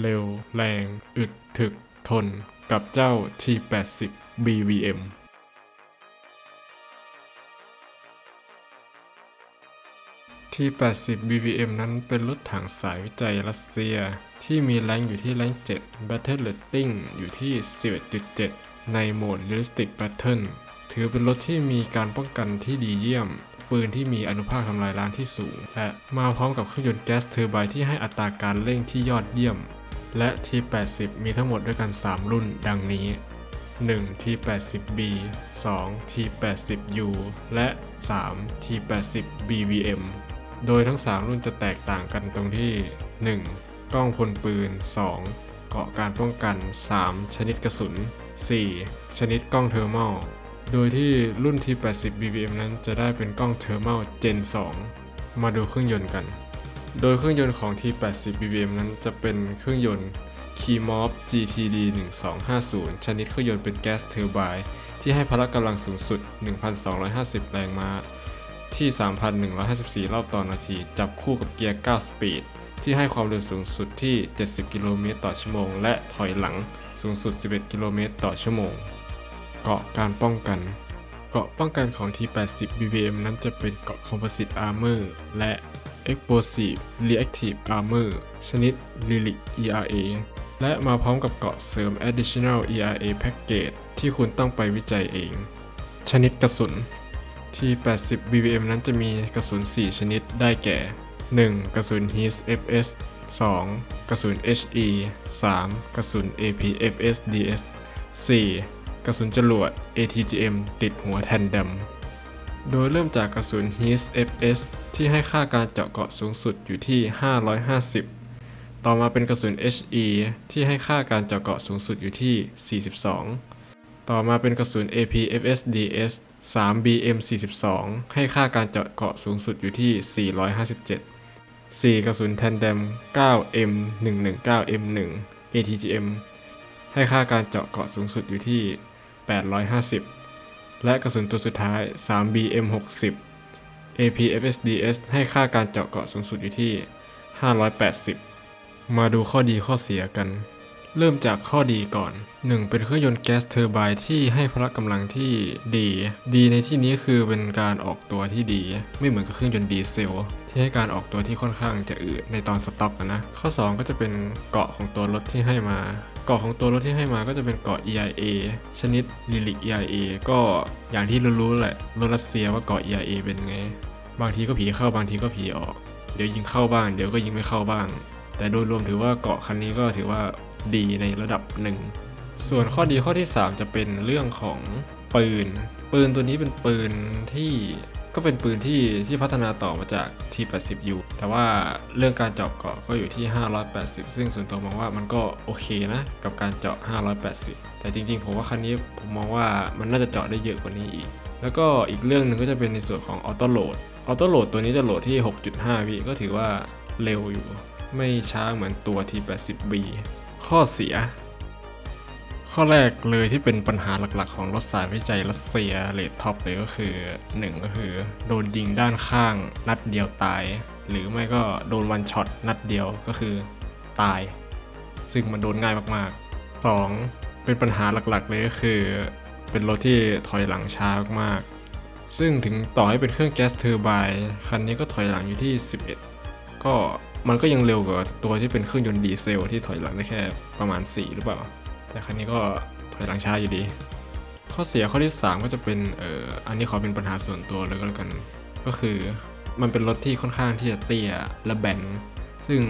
เร็ว แรง อึดถึก ทน กับเจ้า T80 BVM T80 BVM นั้นเป็นรถถังสายวิจัยรัสเซีย ที่มีแรงอยู่ที่แรง 7 Battle Rating อยู่ที่ 11.7 ในโหมด Realistic Battle ถือเป็นรถที่มีการป้องกันที่ดีเยี่ยม ปืนที่มีอนุภาคทำลายล้างที่สูง และมาพร้อมกับเครื่องยนต์แก๊สเทอร์ไบน์ที่ให้อัตราการเร่งที่ยอดเยี่ยม และ T80 มีทั้งหมดด้วยกัน 3 รุ่นดังนี้ 1 T80B 2 T80U และ 3 T80 BVM โดยทั้ง 3 รุ่นจะแตกต่างกันตรงที่ 1. กล้องพลปืน 2. เกาะการป้องกัน 3. ชนิดกระสุน 4. ชนิดกล้องเทอร์มลโดยที่รุ่น T80 BVM นั้นจะได้เป็นกล้องเทอร์มล Gen 2 มาดูเครื่องยนต์กัน โดยเครื่องยนต์ของ T80 BVM นั้นจะเป็นเครื่องยนต์ Keymov GTD 1250 ชนิดเครื่องยนต์เป็นแก๊สเทอร์ไบน์ที่ให้พละกำลังสูงสุด 1,250 แรงม้า ที่ 3,154 รอบต่อนาที จับคู่กับเกียร์ 9 สปีด ที่ให้ความเร็วสูงสุดที่ 70 กิโลเมตรต่อชั่วโมง และถอยหลังสูงสุด 11 กิโลเมตรต่อชั่วโมง เกาะการป้องกันเกาะป้องกันของ T80 BVM นั้นจะเป็นเกาะ Composite Armor และ Explosive Reactive Armor ชนิด Lyric ERA และมาพร้อมกับเกราะเสริม Additional ERA Package ที่คุณต้องไปวิจัยเอง ชนิดกระสุน T80 BVM นั้นจะมีกระสุน 4 ชนิดได้แก่ 1. กระสุน HIS FS 2. กระสุน HE 3. กระสุน APFS DS 4. กระสุนจรวด ATGM ติดหัวแทนดำ โดยเริ่มจากกระสุน HIS FS ที่ให้ค่าการเจาะเกาะสูงสุดอยู่ที่ 550 ต่อมาเป็นกระสุน HE ที่ให้ค่าการเจาะเกาะสูงสุดอยู่ที่ 42 ต่อมาเป็นกระสุน APFSDS 3 BM 42 ให้ค่าการเจาะเกาะสูงสุดอยู่ที่ 457 4 กระสุนแทนเดม 9M 119 M1 ATGM ให้ค่าการเจาะเกาะสูงสุดอยู่ที่ 850 และกระสุนตัวสุดท้าย 3 BM 60 APFSDS ให้ค่าการเจาะเกาะสูงสุดอยู่ที่ 580 มาดูข้อดีข้อเสียกัน เริ่มจากข้อดีก่อน 1. เป็นเครื่องยนต์แก๊สเทอร์ไบน์ที่ให้พละกำลังที่ดี ดีในที่นี้คือเป็นการออกตัวที่ดี ไม่เหมือนกับเครื่องยนต์ดีเซล ที่ให้การออกตัวที่ค่อนข้างจะอืดในตอนสต็อกนะ ข้อ 2 ก็จะเป็นเกาะของตัวรถที่ให้มา เกาะของตัวรถที่ให้มาก็จะเป็นเกาะ EIA ชนิด Lyric EIA ก็อย่างที่รู้ๆแหละรถรัสเซียว่าเกาะ EIA เป็นไง บางทีก็ผีเข้าบางทีก็ผีออก เดี๋ยวยิงเข้าบ้างเดี๋ยวก็ยิงไม่เข้าบ้าง แต่โดยรวมถือว่าเกาะคันนี้ก็ถือว่าดีในระดับหนึ่งส่วนข้อดีข้อที่ 3 จะเป็นเรื่องของปืน ปืนตัวนี้เป็นปืนที่ ก็เป็นปืนที่ที่พัฒนาต่อมาจาก T80U แต่ว่าเรื่องการเจาะเกาะก็อยู่ที่ 580 ซึ่งส่วนตัวมองว่ามันก็โอเคนะ กับการเจาะ 580 แต่จริงๆ ผมว่าคันนี้ผมมองว่ามันน่าจะเจาะได้เยอะกว่านี้อีก แล้วก็อีกเรื่องหนึ่งก็จะเป็นในส่วนของออโต้โหลดออโต้โหลดตัวนี้จะโหลดที่ 6.5 วิก็ถือว่าเร็วอยู่ ไม่ช้าเหมือนตัว T80B ข้อเสีย ข้อแรกเลยที่เป็นปัญหาหลักๆ ของรถสายวิจัยรัสเซียเลดท็อปเลยก็คือ 1 ก็คือ โดนยิงด้านข้างนัดเดียวตาย หรือไม่ก็โดนวันช็อตนัดเดียวก็คือตาย ซึ่งมันโดนง่ายมากๆ 2. เป็นปัญหาหลักๆ เลยก็คือ เป็นรถที่ถอยหลังช้ามากๆ ซึ่งถึงต่อให้เป็นเครื่องแก๊สเทอร์ไบน์คันนี้ก็ถอยหลังอยู่ที่ 11 ก็มันก็ยังเร็วกว่าตัวที่เป็นเครื่องยนต์ดีเซลที่ถอยหลังได้แค่ประมาณ 4 หรือเปล่า แต่คันนี้ก็ถอยหลังช้าอยู่ดี ข้อเสียข้อที่ 3 ก็จะเป็นเอ่ออันนี้ขอเป็นปัญหาส่วนตัวเลยก็แล้วกัน ก็คือมันเป็นรถที่ค่อนข้างที่จะเตี้ยและแบน ซึ่ง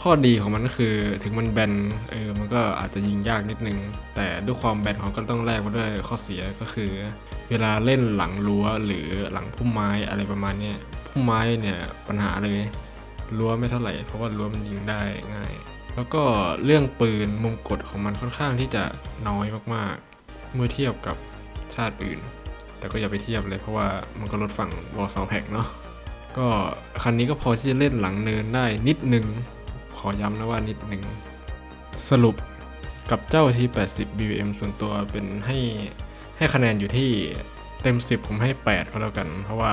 ข้อดีของมันก็คือถึงมันแบนเออมันก็อาจจะยิงยากนิดนึง แต่ด้วยความแบนของก็ต้องแลกมาด้วยข้อเสียก็คือ เวลาเล่นหลังรั้วหรือหลังพุ่มไม้อะไรประมาณนี้พุ่มไม้เนี่ยปัญหาเลยรั้วไม่เท่าไหร่เพราะว่ารั้วมันยิงได้ง่าย แล้วก็เรื่องปืนมุมกดของมันค่อนข้างที่จะน้อยมากๆ เมื่อเทียบกับชาติอื่น แต่ก็อย่าไปเทียบเลยเพราะว่ามันก็ลดฝั่งวอลซองแพ็กเนาะก็คันนี้ก็พอที่จะเล่นหลังเนินได้นิดนึง ขอย้ำนะว่านิดนึง สรุปกับเจ้า T80 BVM ส่วนตัวเป็นให้ให้คะแนนอยู่ที่เต็ม 10 ผมให้ 8 ก็แล้วกัน เพราะว่า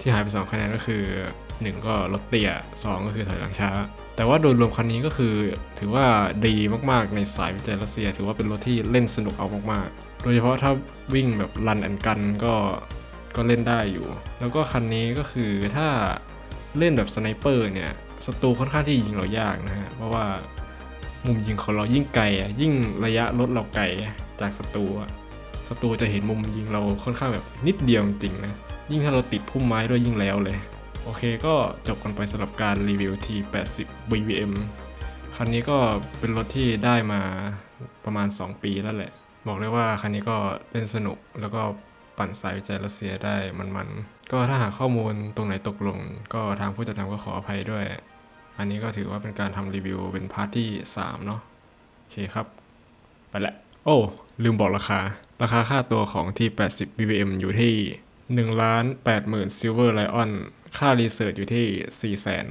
ที่หายไป 2 คะแนนก็คือ 1 ก็รถเตี้ย 2 ก็คือถอยหลังช้า แต่ว่าโดยรวมคันนี้ก็คือถือว่าดีมากๆในสายวิจัยรัสเซีย ถือว่าเป็นรถที่เล่นสนุกเอามากๆ โดยเฉพาะถ้าวิ่งแบบรันแอนกันก็ก็เล่นได้อยู่ แล้วก็คันนี้ก็คือถ้าเล่นแบบสไนเปอร์เนี่ยศัตรูค่อนข้างที่ยิงเรายากนะฮะ เพราะว่ามุมยิงของเรายิ่งไกลอะยิ่งระยะรถเราไกลจากศัตรูศัตรูจะเห็นมุมยิงเราค่อนข้างแบบนิดเดียวจริงนะ ยิ่งถ้าเราติดพุ่มไม้ด้วยยิ่งแล้วเลย โอเคก็จบกันไปสำหรับการรีวิว T80 BVM คันนี้ก็เป็นรถที่ได้มาประมาณ 2 ปีแล้วแหละ บอกเลยว่าคันนี้ก็เล่นสนุกแล้วก็ปั่นสายวิจัยรัสเซียได้มันๆ ก็ถ้าหากข้อมูลตรงไหนตกหลงก็ทางผู้จัดทำก็ขออภัยด้วย อันนี้ก็ถือว่าเป็นการทำรีวิวเป็นพาร์ทที่ 3 เนาะโอเคครับ ไปละ โอ้ ลืมบอกราคา ราคาค่าตัวของ T80 BBM อยู่ที่ หนึ่งล้านแปดหมื่นซิลเวอร์ไลออน ค่ารีเสิร์ชอยู่ที่สี่แสน